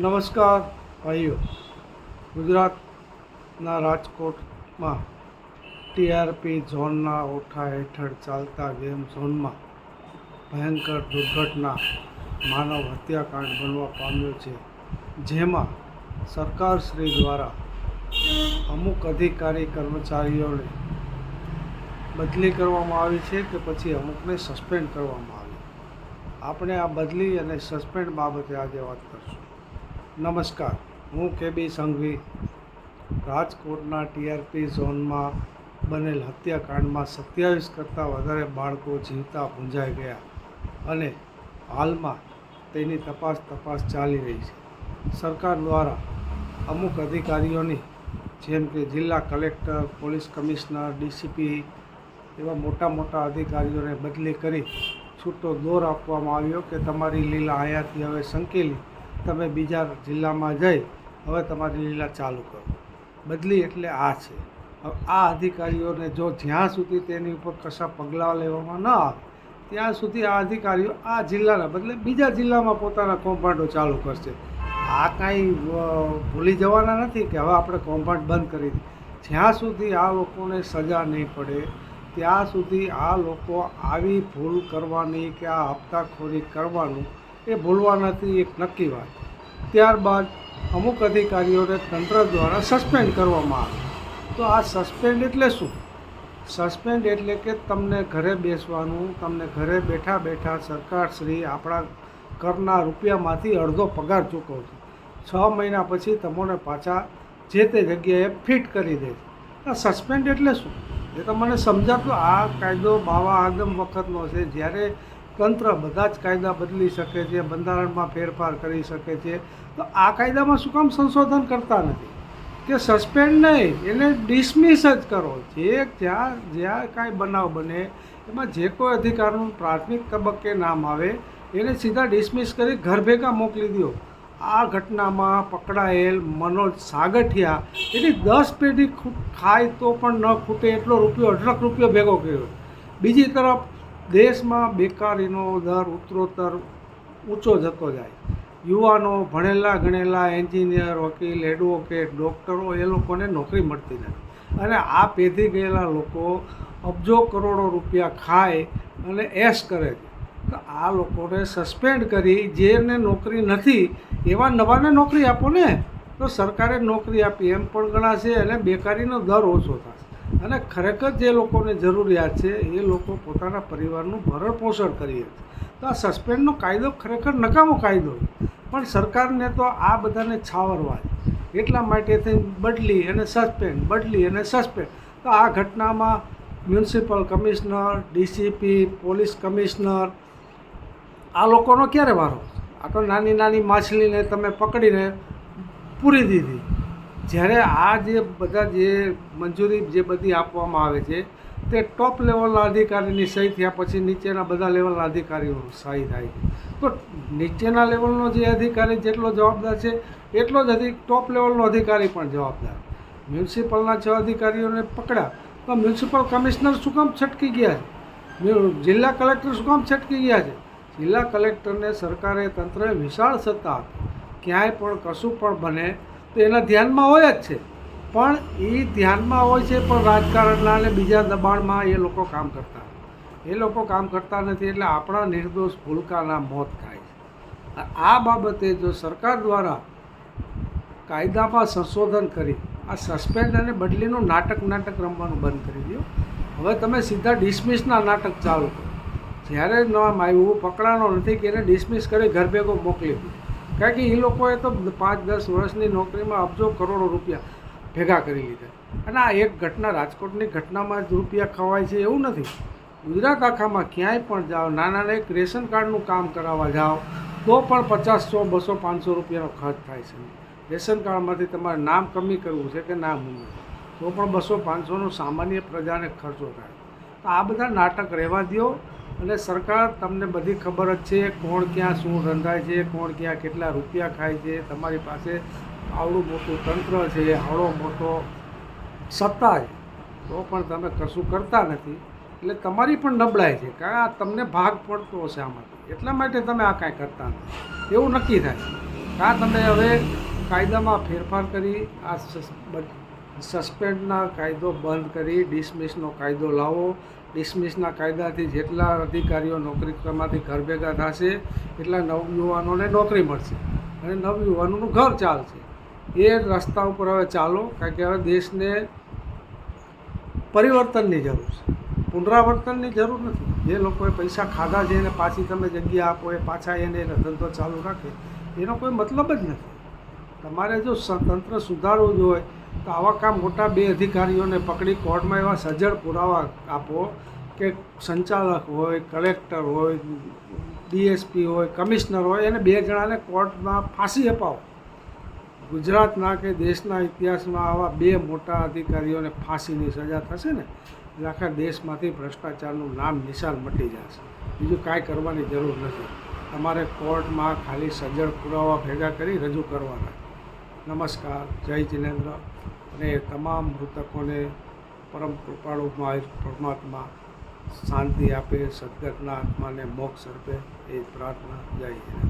નમસ્કાર, ભાઈઓ. ગુજરાતના રાજકોટમાં ટીઆરપી ઝોનના ઓઠા હેઠળ ચાલતા ગેમ ઝોનમાં ભયંકર દુર્ઘટના માનવ હત્યાકાંડ બનવા પામ્યો છે, જેમાં સરકારશ્રી દ્વારા અમુક અધિકારી કર્મચારીઓને બદલી કરવામાં આવી છે કે પછી અમુકને સસ્પેન્ડ કરવામાં આવી. આપણે આ બદલી અને સસ્પેન્ડ બાબતે આજે વાત કરશું. નમસ્કાર. હું કે બી સંઘવી રાજકોટના ટીઆરપી ઝોનમાં બનેલ હત્યાકાંડમાં સત્યાવીસ કરતાં વધારે બાળકો જીવતા ભૂંજાઈ ગયા અને હાલમાં તેની તપાસ તપાસ ચાલી રહી છે. સરકાર દ્વારા અમુક અધિકારીઓની જેમ કે જિલ્લા કલેક્ટર, પોલીસ કમિશનર, ડીસીપી એવા મોટા મોટા અધિકારીઓને બદલી કરી છૂટો દોર આપવામાં આવ્યો કે તમારી લીલા આયાથી હવે સંકેલી તમે બીજા જિલ્લામાં જઈ હવે તમારી લીલા ચાલુ કરો. બદલી એટલે આ છે. હવે આ અધિકારીઓને જો જ્યાં સુધી તેની ઉપર કશા પગલાં લેવામાં ન આવે, ત્યાં સુધી આ અધિકારીઓ આ જિલ્લાના બદલે બીજા જિલ્લામાં પોતાના કૌભાંડો ચાલુ કરશે. આ કાંઈ ભૂલી જવાના નથી કે હવે આપણે કૌભાંડ બંધ કરી જ્યાં સુધી આ લોકોને સજા નહીં પડે, ત્યાં સુધી આ લોકો આવી ભૂલ કરવાની કે આ હપ્તાખોરી કરવાનું એ ભૂલવા નથી એક નક્કી વાત. ત્યારબાદ અમુક અધિકારીઓને તંત્ર દ્વારા સસ્પેન્ડ કરવામાં આવે. તો આ સસ્પેન્ડ એટલે શું? સસ્પેન્ડ એટલે કે તમને ઘરે બેસવાનું, તમને ઘરે બેઠા બેઠા સરકારશ્રી આપણા કરના રૂપિયામાંથી અડધો પગાર ચૂકવશે. છ મહિના પછી તમને પાછા જે તે જગ્યાએ ફિટ કરી દે. આ સસ્પેન્ડ એટલે શું? એ તો મને સમજાતું, આ કાયદો બાવા આદમ વખતનો છે. જ્યારે તંત્ર બધા જ કાયદા બદલી શકે છે, બંધારણમાં ફેરફાર કરી શકે છે. તો આ કાયદામાં શું કામ સંશોધન કરતા નથી? કે સસ્પેન્ડ નહીં, એને ડિસમિસ જ કરો. જે જ્યાં જ્યાં કાંઈ બનાવ બને, એમાં જે કોઈ અધિકારનું પ્રાથમિક તબક્કે નામ આવે, એને સીધા ડિસમિસ કરી ઘર ભેગા મોકલી દો. આ ઘટનામાં પકડાયેલ મનોજ સાગઠિયા, એની દસ પેઢી ખાય તો પણ ન ખૂટે, એટલો રૂપિયો, અઢળક રૂપિયો ભેગો કર્યો. બીજી તરફ દેશમાં બેકારીનો દર ઉત્તરોત્તર ઊંચો જતો જાય. યુવાનો ભણેલા ગણેલા એન્જિનિયર, વકીલ, એડવોકેટ, ડૉક્ટરો એ લોકોને નોકરી મળતી નથી. અને આ પેધી ગયેલા લોકો અબજો કરોડો રૂપિયા ખાય અને એશ કરે તો આ લોકોને સસ્પેન્ડ કરી જેને નોકરી નથી, એવા નવાને નોકરી આપો ને. તો સરકારે નોકરી આપી એમ પણ ગણાશે અને બેકારીનો દર ઓછો થશે. અને ખરેખર જે લોકોને જરૂરિયાત છે, એ લોકો પોતાના પરિવારનું ભરણ પોષણ કરીએ તો આ સસ્પેન્ડનો કાયદો ખરેખર નકામો કાયદો પણ સરકારને તો આ બધાને છાવરવા એટલા માટે થઈ બદલી અને સસ્પેન્ડ, બદલી અને સસ્પેન્ડ. તો આ ઘટનામાં municipal commissioner, DCP, police commissioner, આ લોકોનો ક્યારે વારો? આ તો નાની નાની માછલીને તમે પકડીને પૂરી દીધી. જ્યારે આ જે બધા જે મંજૂરી જે બધી આપવામાં આવે છે, તે ટોપ લેવલના અધિકારીની સહી થયા પછી નીચેના બધા લેવલના અધિકારીઓ સહી થાય તો નીચેના લેવલનો જે અધિકારી જેટલો જવાબદાર છે, એટલો જ અધિક ટોપ લેવલનો અધિકારી પણ જવાબદાર. મ્યુનિસિપલના છ અધિકારીઓને પકડ્યા, તો મ્યુનિસિપલ કમિશનર શું કામ છટકી ગયા છે? જિલ્લા કલેક્ટર શું કામ છટકી ગયા છે? જિલ્લા કલેક્ટરને સરકારે તંત્રએ વિશાળ સત્તા ક્યાંય પણ કશું પણ બને તો એના ધ્યાનમાં હોય જ છે. પણ એ ધ્યાનમાં હોય છે, પણ રાજકારણના અને બીજા દબાણમાં એ લોકો કામ કરતા. એ લોકો કામ કરતા નથી એટલે આપણા નિર્દોષ ભૂલકાના મોત થાય છે. આ બાબતે જો સરકાર દ્વારા કાયદામાં સંશોધન કરી, આ સસ્પેન્ડ અને બદલીનું નાટક નાટક રમવાનું બંધ કરી દો હવે તમે સીધા ડિસમિસના નાટક ચાલુ કરો. જ્યારે નામ આવ્યું પકડાનો નથી, કે એને ડિસમિસ કરી ઘર ભેગો મોકલી દીધો કારણ કે એ લોકોએ તો પાંચ દસ વર્ષની નોકરીમાં અબજો કરોડો રૂપિયા ભેગા કરી લીધા. અને આ એક ઘટના રાજકોટની ઘટનામાં જ રૂપિયા ખવાય છે એવું નથી. ગુજરાત આખામાં ક્યાંય પણ જાઓ નાના એક રેશન કાર્ડનું કામ કરાવવા જાઓ, તો પણ પચાસ સો, બસો, પાંચસો રૂપિયાનો ખર્ચ થાય છે. રેશન કાર્ડમાંથી તમારે નામ કમી કરવું છે કે નામ ઉમેરવું તો પણ બસો, પાંચસોનો સામાન્ય પ્રજાને ખર્ચો થાય. તો આ બધા નાટક રહેવા દો અને સરકાર તમને બધી ખબર જ છે કોણ ક્યાં શું રંધાય છે, કોણ ક્યાં કેટલા રૂપિયા ખાય છે, તમારી પાસે આવડું મોટું તંત્ર છે, આવડો મોટો સત્તા છે. તો પણ તમે કશું કરતા નથી. એટલે તમારી પણ નબળાઈ છે કારણ આ તમને ભાગ પડતો હશે આમાંથી. એટલા માટે તમે આ કાંઈ કરતા નથી. એવું નક્કી થાય. કાં તમે હવે કાયદામાં ફેરફાર કરી આ સસ્પેન્ડના કાયદો બંધ કરી, ડિસમિસનો કાયદો લાવો. ડિસમિસના કાયદાથી જેટલા અધિકારીઓ નોકરીમાંથી ઘર ભેગા થશે, એટલા નવયુવાનોને નોકરી મળશે. અને નવયુવાનોનું ઘર ચાલશે. એ રસ્તા ઉપર હવે ચાલો, કારણ કે હવે દેશને પરિવર્તનની જરૂર છે. પુનરાવર્તનની જરૂર નથી. જે લોકોએ પૈસા ખાધા છે એને પાછી તમે જગ્યા આપો, એ પાછા એને ધંધો ચાલુ રાખે, એનો કોઈ મતલબ જ નથી. તમારે જો તંત્ર સુધારવું જ હોય તો આવા કામ મોટા બે અધિકારીઓને પકડી કોર્ટમાં એવા સજ્જડ પુરાવા આપો કે સંચાલક હોય, કલેક્ટર હોય, ડીએસપી હોય, કમિશનર હોય, એને બે જણાને કોર્ટમાં ફાંસી અપાવો. ગુજરાતના કે દેશના ઇતિહાસમાં આવા બે મોટા અધિકારીઓને ફાંસીની સજા થશે ને, એટલે આખા દેશમાંથી ભ્રષ્ટાચારનું નામ નિશાન મટી જશે. બીજું કાંઈ કરવાની જરૂર નથી. તમારે કોર્ટમાં ખાલી સજ્જડ પુરાવા ભેગા કરી રજૂ કરવાના. નમસ્કાર, જય જિનેન્દ્ર. અને તમામ મૃતકોને પરમ કૃપાળુ પરમાત્મા શાંતિ આપે, સદગતના આત્માને મોક્ષ અર્પે, એ પ્રાર્થના જય જિનેન્દ્ર.